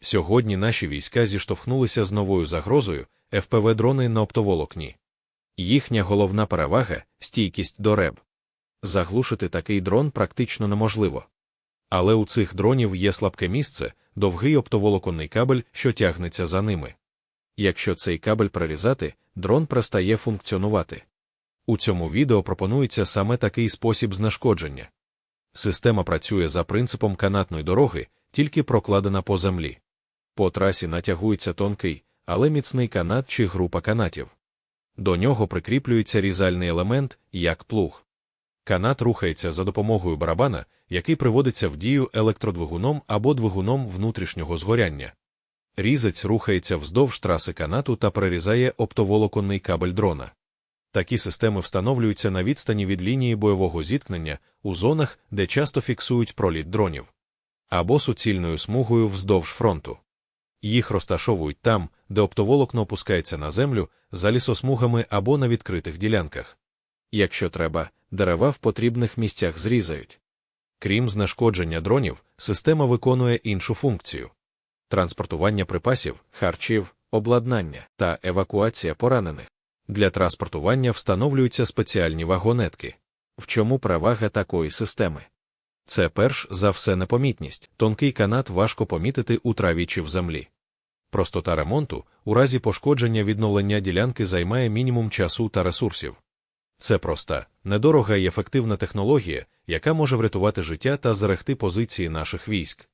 Сьогодні наші війська зіштовхнулися з новою загрозою ФПВ дрони на оптоволокні. Їхня головна перевага стійкість до реб. Заглушити такий дрон практично неможливо. Але у цих дронів є слабке місце, довгий оптоволоконний кабель, що тягнеться за ними. Якщо цей кабель прорізати, дрон перестає функціонувати. У цьому відео пропонується саме такий спосіб знешкодження. Система працює за принципом канатної дороги, тільки прокладена по землі. По трасі натягується тонкий, але міцний канат чи група канатів. До нього прикріплюється різальний елемент, як плуг. Канат рухається за допомогою барабана, який приводиться в дію електродвигуном або двигуном внутрішнього згоряння. Різець рухається вздовж траси канату та перерізає оптоволоконний кабель дрона. Такі системи встановлюються на відстані від лінії бойового зіткнення у зонах, де часто фіксують проліт дронів, або суцільною смугою вздовж фронту. Їх розташовують там, де оптоволокно опускається на землю, за лісосмугами або на відкритих ділянках. Якщо треба, дерева в потрібних місцях зрізають. Крім знешкодження дронів, система виконує іншу функцію транспортування припасів, харчів, обладнання та евакуація поранених. Для транспортування встановлюються спеціальні вагонетки. В чому перевага такої системи? Це перш за все непомітність, тонкий канат важко помітити у траві чи в землі. Простота ремонту у разі пошкодження відновлення ділянки займає мінімум часу та ресурсів. Це проста, недорога і ефективна технологія, яка може врятувати життя та зарегти позиції наших військ.